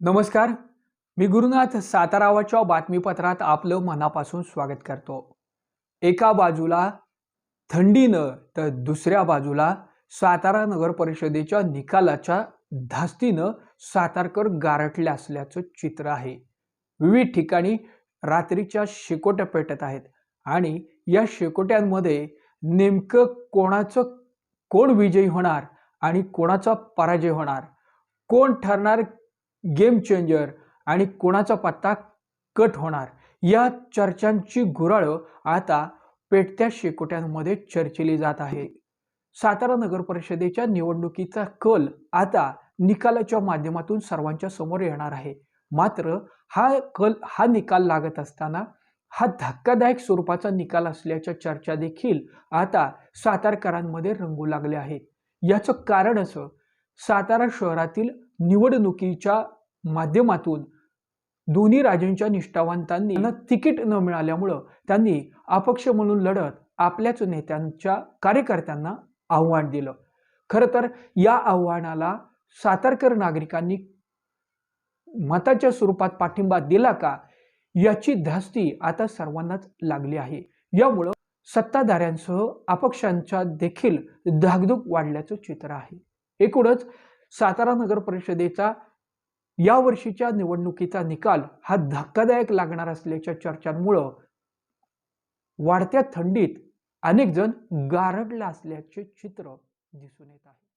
नमस्कार. मी गुरुनाथ सातारावाच्या बातमीपत्रात आपलं मनापासून स्वागत करतो. एका बाजूला थंडीनं तर दुसऱ्या बाजूला सातारा नगर परिषदेच्या निकालाच्या धास्तीनं सातारकर गारटले असल्याचं चित्र आहे. विविध ठिकाणी रात्रीच्या शेकोट्या पेटत आहेत आणि या शेकोट्यांमध्ये नेमकं कोणाचं कोण विजयी होणार आणि कोणाचा पराजय होणार? कोण ठरणार गेम चेंजर आणि कोणाचा पत्ता कट होणार? या चर्चांची गुराळं आता पेटत्या शेकोट्यांमध्ये चर्चिली जात आहे. सातारा नगर परिषदेच्या निवडणुकीचा कल आता निकालाच्या माध्यमातून सर्वांच्या समोर येणार आहे. मात्र हा कल हा निकाल लागत असताना हा धक्कादायक स्वरूपाचा निकाल असल्याच्या चर्चा देखील आता सातारकरांमध्ये रंगू लागल्या आहेत. याचं कारण असं सातारा शहरातील निवडणुकीच्या माध्यमातून दोन्ही राजांच्या निष्ठावंतांनी तिकीट न मिळाल्यामुळं त्यांनी अपक्ष म्हणून लढत आपल्याच नेत्यांच्या कार्यकर्त्यांना आव्हान दिलं. खरं तर या आव्हानाला सातारकर नागरिकांनी मताच्या स्वरूपात पाठिंबा दिला का याची धास्ती आता सर्वांनाच लागली आहे. यामुळं सत्ताधाऱ्यांसह अपक्षांच्या देखील धाकधूक वाढल्याचं चित्र आहे. एकूणच सातारा नगर परिषदेचा या वर्षीच्या निवडणुकीचा निकाल हा धक्कादायक लागणार असल्याच्या चर्चांमुळं वाढत्या थंडीत अनेक जण गारडला असल्याचे चित्र दिसून येत आहे.